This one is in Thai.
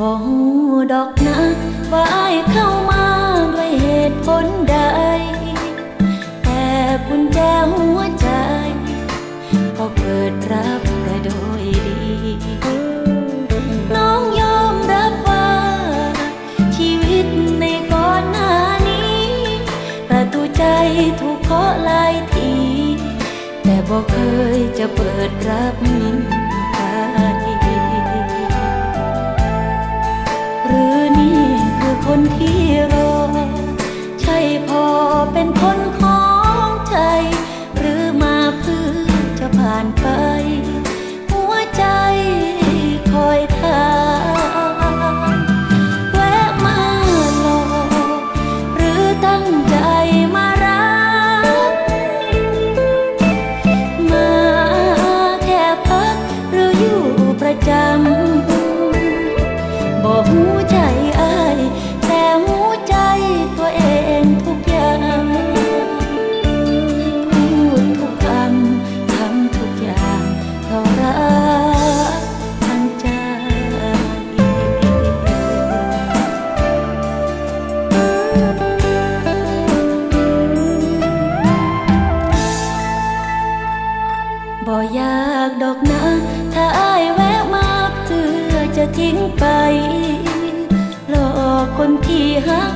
บ่ฮู้ดอกนะว่าอายเข้ามาด้วยเหตุผลใด แต่กุญแจหัวใจ ก็เปิดรับแต่โดยดี น้องยอมรับว่า ชีวิตในก่อนหน้านี้ประตูใจถูกเคาะหลายที แต่บอกเคยจะเปิดรับานไป หัวใจคอยทางแวะมาหลอกหรือตั้งใจมารัก มาแค่พักหรืออยู่ประจำบอก อยากดอกนะถ้าอายแวะมาเพื่อจะทิ้งไป หลอกคนที่หัก